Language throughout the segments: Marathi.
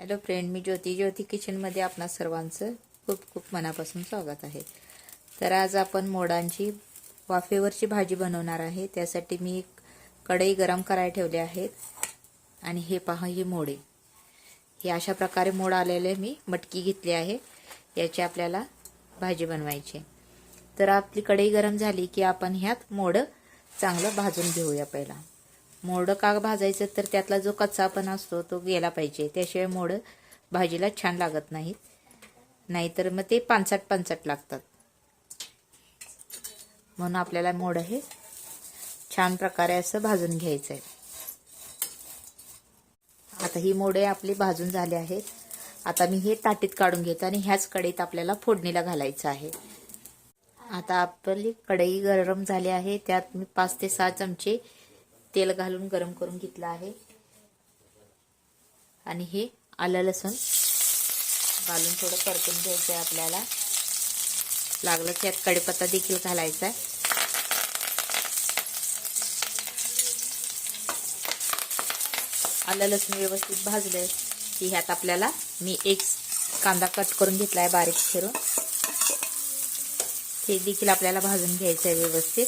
हॅलो फ्रेंड मी ज्योती. ज्योती किचनमध्ये आपणा सर्वांचं खूप खूप मनापासून स्वागत आहे. तर आज आपण मोडांची वाफेवरची भाजी बनवणार आहे. त्यासाठी मी एक कढई गरम करायला ठेवले आहेत. आणि हे पहा हे मोडे. हे अशा प्रकारे मोड आलेले मी. मटकी घेतली आहे. याची आपल्याला भाजी बनवायची. तर आपली कढई गरम झाली की आपण ह्यात मोडं चांगलं भाजून घेऊया पहिला. मोड का भाजायचं तर त्यातला जो कच्चापणा असतो तो गेला पाहिजे. त्याशिवाय मोड भाजीला छान लागत नाहीत नाहीतर मग ते पानसट पानसट लागतात. म्हणून आपल्याला मोड हे छान प्रकारे असं भाजून घ्यायचं आहे. आता ही मोडे आपली भाजून झाले आहेत. आता मी हे ताटीत काढून घेतो आणि ह्याच कढईत आपल्याला फोडणीला घालायचं आहे. आता आपली कढई गरम झाली आहे. त्यात मी पाच ते सहा चमचे तेल घालून गरम करून घेतलं आहे. आणि हे आलं लसूण. घालून थोडं परतून घ्यायचं आहे आपल्याला. लागलं की यात कडीपत्ता देखील घालायचा आहे आलं लसूण व्यवस्थित भाजलं की ह्यात आपल्याला मी एक कांदा कट करून घेतला आहे बारीक फिरून हे देखील आपल्याला भाजून घ्यायचं आहे व्यवस्थित.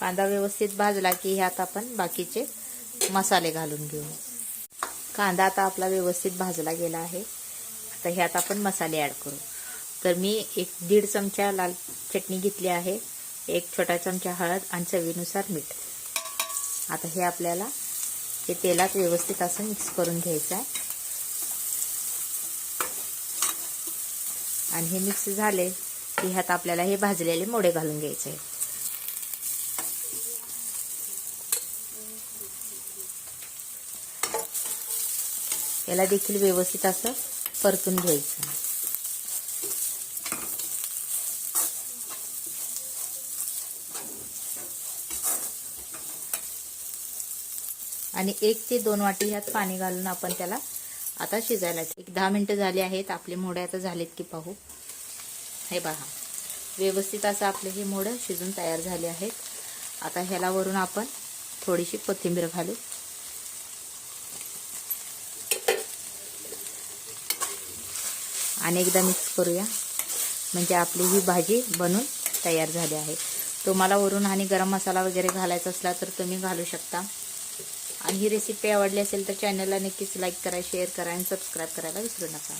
कांदा व्यवस्थित भाजला की ह्यात आपण बाकीचे मसाले घालून घेऊ. कांदा आता आपला व्यवस्थित भाजला गेला आहे. आता ह्यात आपण मसाले ॲड करू. तर मी एक दीड चमचा लाल चटणी घेतली आहे. एक छोटा चमचा हळद आणि चवीनुसार मीठ. आता हे आपल्याला हे तेलात व्यवस्थित असं मिक्स करून घ्यायचं आहे. आणि हे मिक्स झाले की ह्यात आपल्याला हे भाजलेले मोडे घालून घ्यायचे आहेत. याला देखील व्यवस्थित असं परतून घ्यायचं. आणि एक ते दोन वाटी ह्यात पाणी घालून आपण त्याला आता शिजायला एक दहा मिनटं झाली आहेत आपले मोडे आता झालेत की पाहू. हे पहा व्यवस्थित असं आपले हे मोडं शिजून तयार झाले आहेत. आता ह्याला वरून आपण थोडीशी कोथिंबीर घालू. आणि एकदा मिक्स करूया. म्हणजे आपली ही भाजी बनून तयार झाली आहे. तुम्हाला वरून आणि गरम मसाला वगैरे घालायचा असला तर तुम्ही घालू शकता. आणि ही रेसिपी आवडली असेल तर चॅनलला नक्कीच लाईक करा शेअर करा आणि सबस्क्राईब करायला विसरू नका.